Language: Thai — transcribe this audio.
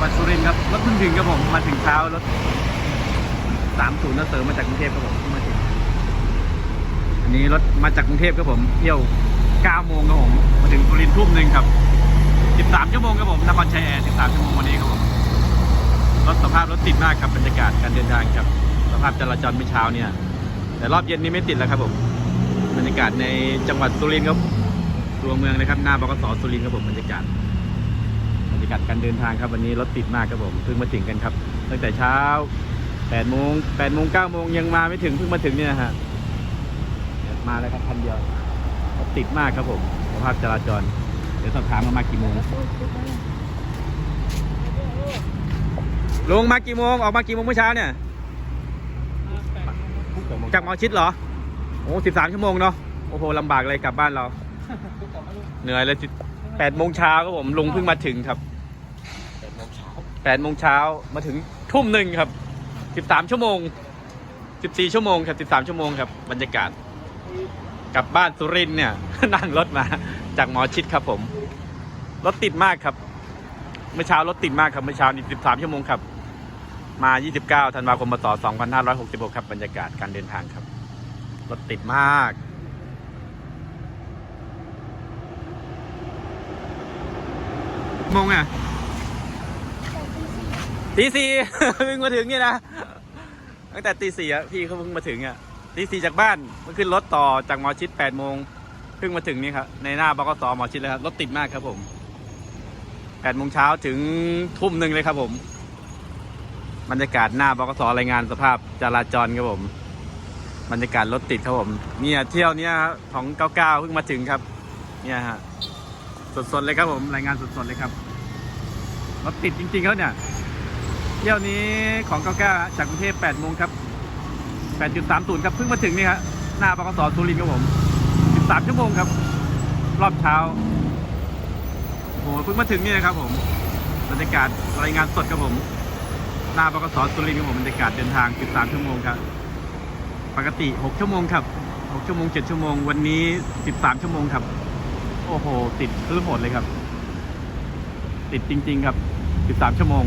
วัดสุรินทร์ครับรถเพิ่งถึงครับผมมาถึงเช้ารถสามศูนย์เสริมมาจากกรุงเทพครับผมมาถึงอันนี้รถมาจากกรุงเทพครับผมเที่ยวเก้าโมงครับผมมาถึงสุรินทร์ทุ่มหนึ่งครับสิบสามชั่วโมงครับผมนครชัยแอร์สิบสามชั่วโมงวันนี้ครับผมรถสภาพรถติดมากครับบรรยากาศการเดินทางครับสภาพจราจรเมื่อเช้าเนี่ย แต่รอบเย็นนี้ไม่ติดแล้วครับผมบรรยากาศในจังหวัดสุรินทร์ครับตัวเมืองนะครับหน้าบกสสุรินทร์ครับผมบรรยากาศ กาศการเดินทางครับวันนี้รถติดมากครับผมเพิ่งมาถึงกันครับ ตั้งแต่เช้า8โมง8โมง9โมงยังมาไม่ถึงเพิ่งมาถึงเนี่ยฮะมาแล้วครับคันเดียวรถติดมากครับผมสภาพจราจร เดี๋ยวสอบถามมามากี่โมงลงมากี่โมงออกมากี่โมงเมื่อเช้าเนี่ยจากหมอชิดเหรอโอ้สิบสามชั่วโมงเนาะโอ้โหลำบากเลยกลับบ้านเรา เหนื่อยเลยแปดโมงเช้าครับผมลุงเพิ่งมาถึงครับ แปดโมงเช้ามาถึงทุ่มหนึ่งครับสิบสามชั่วโมงสิบสี่ชั่วโมงครับสิบสามชั่วโมงครับบรรยากาศกลับบ้านสุรินเนี่ย นั่งรถมาจากหมอชิดครับผม รถติดมากครับ เมื่อเช้ารถติดมากครับเมื่อเช้านี่สิบสามชั่วโมงครับ มา 29ธันวาคมพศ2566 ครับ บรรยากาศการเดินทางครับ รถติดมากโมงอะ ตีสี่เพิ่งมาถึงนี่นะตั้งแต่ตีสี่อะพี่เขาเพิ่งมาถึงอะตีสี่จากบ้านมาขึ้นรถต่อจากหมอชิด8โมงเพิ่งมาถึงนี่ครับในหน้าบกสหมอชิดเลยครับรถติดมากครับผม8โมงเช้าถึงทุ่มหนึ่งเลยครับผมบรรยากาศหน้าบกสรายงานสภาพจราจรครับผมบรรยากาศรถติดครับผมเนี่ยเที่ยวเนี้ยของ99เพิ่งมาถึงครับ เนี่ยฮะสดๆเลยครับผมรายงานสดๆเลยครับรถติดจริงๆเขาเนี่ย เที่ยวนี้ของ99จากกรุงเทพ8โมงครับ8.30ครับเพิ่งมาถึงนี่ครับหน้าบกสสุรินทร์ครับผม 13 ชั่วโมงครับ รอบเช้าโอ้โหเพิ่งมาถึงนี่นะครับผมบรรยากาศรายงานสดครับผม หน้าบกสสุรินทร์ครับผมบรรยากาศเดินทาง 13 ชั่วโมงครับ ปกติ 6 ชั่วโมงครับ 6 ชั่วโมง 7 ชั่วโมง วันนี้ 13 ชั่วโมงครับ โอ้โห ติดพื้นโหดเลยครับ ติดจริง ๆ ครับ 13 ชั่วโมง